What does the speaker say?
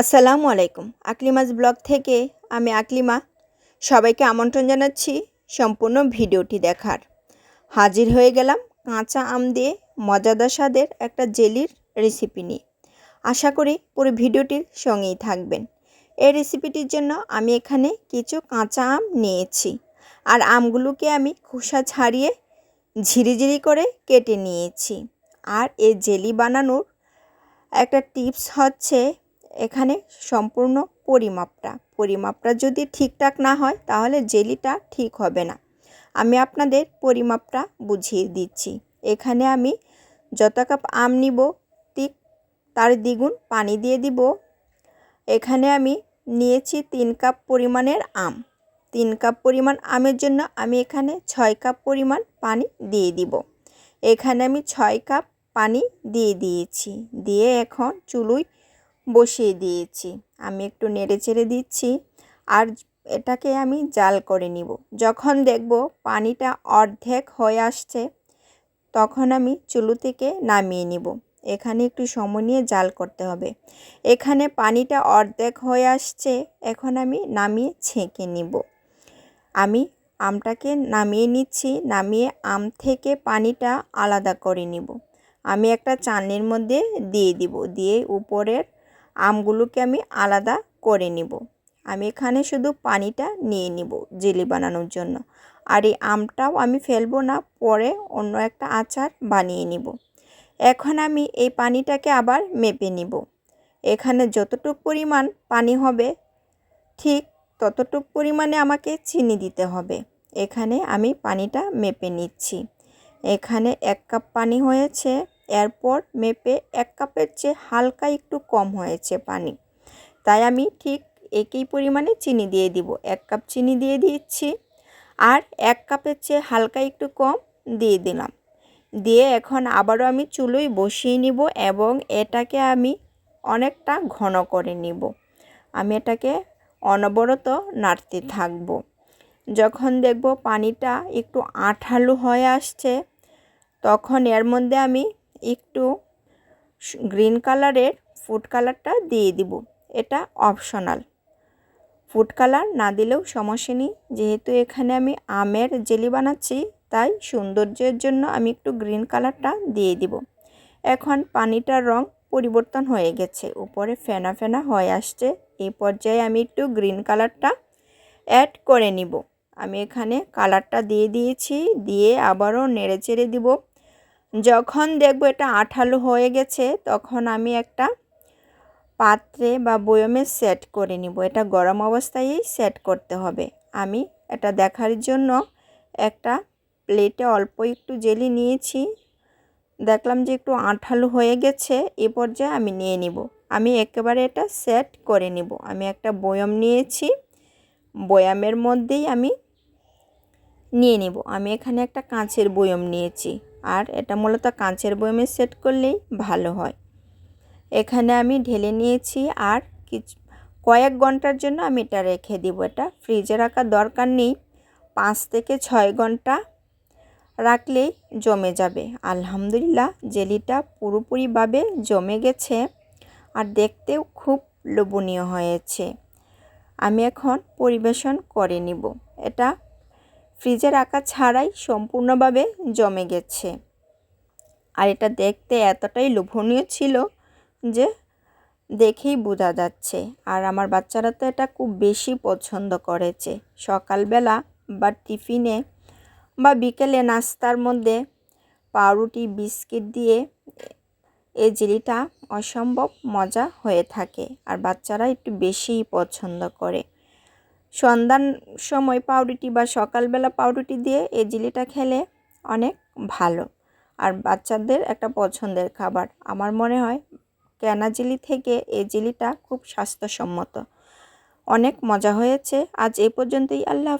আসসালামু আলাইকুম। আকলিমাজ ব্লগ থেকে আমি আকলিমা। সবাইকে আমন্ত্রণ জানাচ্ছি সম্পূর্ণ ভিডিওটি দেখার। হাজির হয়ে গেলাম কাঁচা আম দিয়ে মজাদার স্বাদের একটা জেলির রেসিপি নিয়ে। আশা করি পুরো ভিডিওটির সঙ্গেই থাকবেন। এই রেসিপিটির জন্য আমি এখানে কিছু কাঁচা আম নিয়েছি আর আমগুলোকে আমি খোসা ছাড়িয়ে ঝিরিঝিরি করে কেটে নিয়েছি। আর এই জেলি বানানোর একটা টিপস হচ্ছে এখানে সম্পূর্ণ পরিমাপটা। পরিমাপটা যদি ঠিকঠাক না হয়, তাহলে জেলিটা ঠিক হবে না। আমি আপনাদের পরিমাপটা বুঝিয়ে দিচ্ছি। এখানে আমি যত কাপ আম নিব, ঠিক তার দ্বিগুণ পানি দিয়ে দিব। এখানে আমি নিয়েছি তিন কাপ পরিমাণের আম। তিন কাপ পরিমাণ আমের জন্য আমি এখানে ছয় কাপ পরিমাণ পানি দিয়ে দিব। এখানে আমি ছয় কাপ পানি দিয়ে দিয়েছি। দিয়ে এখন চুলুই বসিয়ে দিয়েছি। আমি একটু নেড়ে চেড়ে দিচ্ছি আর এটাকে আমি জাল করে নিব। যখন দেখব পানিটা অর্ধেক হয়ে আসছে, তখন আমি চুলু থেকে নামিয়ে নিব। এখানে একটু সময় নিয়ে জাল করতে হবে। এখানে পানিটা অর্ধেক হয়ে আসছে, এখন আমি নামিয়ে ছেঁকে নিব। আমি আমটাকে নামিয়ে নিচ্ছি, নামিয়ে আম থেকে পানিটা আলাদা করে নিব। আমি একটা চালনির মধ্যে দিয়ে দিব, দিয়ে উপরের আমগুলোকে আমি আলাদা করে নিব। আমি এখানে শুধু পানিটা নিয়ে নিব জেলি বানানোর জন্য। আর এই আমটাও আমি ফেলব না, পরে অন্য একটা আচার বানিয়ে নিব। এখন আমি এই পানিটাকে আবার মেপে নিব। এখানে যতটুক পরিমাণ পানি হবে, ঠিক ততটুক পরিমাণে আমাকে চিনি দিতে হবে। এখানে আমি পানিটা মেপে নিচ্ছি। এখানে এক কাপ পানি হয়েছে। এরপর মেপে এক কাপের চেয়ে হালকা একটু কম হয়েছে পানি। তাই আমি ঠিক একই পরিমাণে চিনি দিয়ে দিব। এক কাপ চিনি দিয়ে দিচ্ছি আর এক কাপের চেয়ে হালকা একটু কম দিয়ে দিলাম। দিয়ে এখন আবারও আমি চুলোই বসিয়ে নিব এবং এটাকে আমি অনেকটা ঘন করে নিব। আমি এটাকে অনবরত নাড়তে থাকব। যখন দেখব পানিটা একটু আঠালো হয়ে আসছে, তখন এর মধ্যে আমি একটু গ্রিন কালারের ফুড কালারটা দিয়ে দিব। এটা অপশনাল ফুড কালার না দিলেও সমস্যা নেই। যেহেতু এখানে আমি আমের জেলি বানাচ্ছি, তাই সৌন্দর্যের জন্য আমি একটু গ্রিন কালারটা দিয়ে দিব। এখন পানিটার রং পরিবর্তন হয়ে গেছে। উপরে ফেনা ফেনা হয়ে আসছে। এই পর্যায়ে আমি একটু গ্রিন কালারটা অ্যাড করে নিব। আমি এখানে কালারটা দিয়ে দিয়েছি। দিয়ে আবারও নেড়ে চেড়ে দিব। যখন দেখব এটা আঠালো হয়ে গেছে, তখন আমি একটা পাত্রে বা বয়মে সেট করে নিব। এটা গরম অবস্থায়ই সেট করতে হবে। আমি এটা দেখার জন্য একটা প্লেটে অল্প একটু জেলি নিয়েছি। দেখলাম যে একটু আঠালো হয়ে গেছে, এ পর্যায়ে আমি নিয়ে নিব। আমি একেবারে এটা সেট করে নিব। আমি একটা বয়ম নিয়েছি। বয়ামের মধ্যেই আমি নিয়ে নিব। আমি এখানে একটা কাঁচের বয়ম নিয়েছি। আর এটা মূলত কাঁচের বয়মে সেট করলেই ভালো হয়। এখানে আমি ঢেলে নিয়েছি আর কিছু, কয়েক ঘণ্টার জন্য আমি এটা রেখে দিব। এটা ফ্রিজে রাখার দরকার নেই। পাঁচ থেকে ছয় ঘণ্টা রাখলেই জমে যাবে। আলহামদুলিল্লাহ, জেলিটা পুরোপুরিভাবে জমে গেছে আর দেখতেও খুব লোভনীয় হয়েছে। আমি এখন পরিবেশন করে নিব। এটা ফ্রিজে রাখা ছাড়াই সম্পূর্ণভাবে জমে গেছে। আর এটা দেখতে এতটাই লোভনীয় ছিল যে দেখেই বোঝা যাচ্ছে। আর আমার বাচ্চারা তো এটা খুব বেশি পছন্দ করেছে। সকালবেলা বা টিফিনে বা বিকেলে নাস্তার মধ্যে পাউরুটি, বিস্কিট দিয়ে এই জেলিটা অসম্ভব মজা হয়ে থাকে। আর বাচ্চারা একটু বেশিই পছন্দ করে। সন্ধ্যার সময় পাউরুটি বা সকালবেলা পাউরুটি দিয়ে এই জিলিটা খেলে অনেক ভালো। আর বাচ্চাদের একটা পছন্দের খাবার। আমার মনে হয় কেনা জিলি থেকে এই জিলিটা খুব স্বাস্থ্যসম্মত। অনেক মজা হয়েছে। আজ এ পর্যন্তই। আল্লাহ